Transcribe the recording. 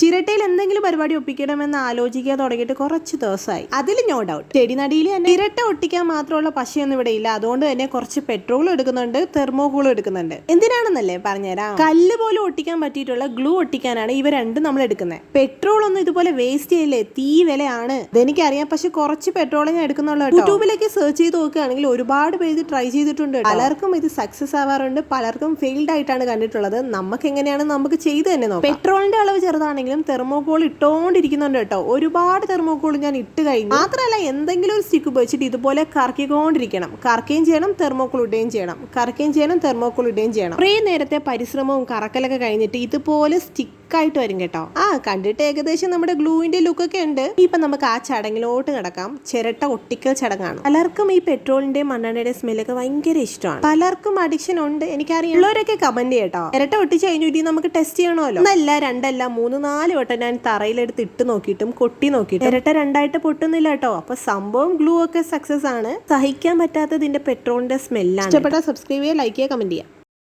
ചിരട്ടയിൽ എന്തെങ്കിലും പരിപാടി ഒപ്പിക്കണമെന്ന് ആലോചിക്കാൻ തുടങ്ങിയിട്ട് കുറച്ച് ദിവസമായി. അതിൽ നോ ഡൗട്ട് ചെടിനടിയിൽ തന്നെ ചിരട്ട ഒട്ടിക്കാൻ മാത്രമുള്ള പശയൊന്നും ഇവിടെ ഇല്ല. അതുകൊണ്ട് തന്നെ കുറച്ച് പെട്രോളും എടുക്കുന്നുണ്ട് തെർമോകോളും എടുക്കുന്നുണ്ട്. എന്തിനാണെന്നല്ലേ പറഞ്ഞുതരാം? കല്ല് പോലും ഒട്ടിക്കാൻ പറ്റിയിട്ടുള്ള ഗ്ലൂ ഒട്ടിക്കാനാണ് ഇവ രണ്ടും നമ്മൾ എടുക്കുന്നത്. പെട്രോൾ ഒന്നും ഇതുപോലെ വേസ്റ്റ് ചെയ്യല്ലേ? തീ വിലയാണ്. ഇതെനിക്കറിയാം. പക്ഷെ കുറച്ച് പെട്രോൾ ഞാൻ എടുക്കുന്നുള്ള യൂട്യൂബിലൊക്കെ സെർച്ച് ചെയ്ത് നോക്കുകയാണെങ്കിൽ ഒരുപാട് പേര് ഇത് ട്രൈ ചെയ്തിട്ടുണ്ട് പലർക്കും ഇത് സക്സസ് ആവാറുണ്ട്. പലർക്കും ഫെയിൽഡ് ആയിട്ടാണ് കണ്ടിട്ടുള്ളത്. നമുക്ക് എങ്ങനെയാണ് നമുക്ക് ചെയ്ത് തന്നെ നോക്കാം. പെട്രോളിന്റെ അളവ് ചെറുതാണെങ്കിലും തെർമോകോൾ ഇട്ടുകൊണ്ടിരിക്കുന്നുണ്ട് കേട്ടോ. ഒരുപാട് തെർമോകോൾ ഞാൻ ഇട്ട് കഴിഞ്ഞു. മാത്രമല്ല എന്തെങ്കിലും ഒരു സ്റ്റിക്ക് ഉപയോഗിച്ചിട്ട് ഇതുപോലെ കറക്കിക്കൊണ്ടിരിക്കണം. കറക്കുകയും ചെയ്യണം തെർമോകോൾ ഇടുകയും ചെയ്യണം. കറക്കുകയും ചെയ്യണം തെർമോകോൾ ഇടുകയും ചെയ്യണം. കുറേ നേരത്തെ പരിശ്രമവും കറക്കലൊക്കെ കഴിഞ്ഞിട്ട് ഇതുപോലെ സ്റ്റിക്കായിട്ട് വരും കേട്ടോ. ആ കണ്ടിട്ട് ഏകദേശം നമ്മുടെ ഗ്ലൂവിന്റെ ലുക്ക് ഒക്കെ ഉണ്ട്. ഇപ്പൊ നമുക്ക് ആ ചടങ്ങിലോട്ട് കിടക്കാം ചിരട്ട ഒട്ടിക്കൽ ചടങ്ങാണ്. പലർക്കും ഈ പെട്രോളിന്റെ മണ്ണെണ്ണയുടെ സ്മെല്ലൊക്കെ ഭയങ്കര ഇഷ്ടമാണ്. പലർക്കും അഡിക്ഷൻ ഉണ്ട്. എനിക്കറിയാം. ഉള്ളവരൊക്കെ കമന്റ് ചെയ്യട്ടോ ചിരട്ട ഒട്ടിച്ച് കഴിഞ്ഞിട്ട് നമുക്ക് ടെസ്റ്റ് ചെയ്യണമല്ലോ. ഒന്നല്ല രണ്ടല്ല മൂന്ന് നാല് വട്ടം ഞാൻ തറയിലെടുത്ത് ഇട്ട് നോക്കിയിട്ടും കൊട്ടി നോക്കിയിട്ടും. ചിരട്ട രണ്ടായിട്ട് പൊട്ടുന്നില്ല കേട്ടോ. അപ്പൊ സംഭവം ഗ്ലൂ ഒക്കെ സക്സസ് ആണ്. സഹിക്കാൻ പറ്റാത്തതിന്റെ പെട്രോളിന്റെ സ്മെല്ലാണ്. ഇഷ്ടപ്പെട്ട സബ്സ്ക്രൈബ് ചെയ്യുക ലൈക്ക് ചെയ്യുക കമന്റ് ചെയ്യുക.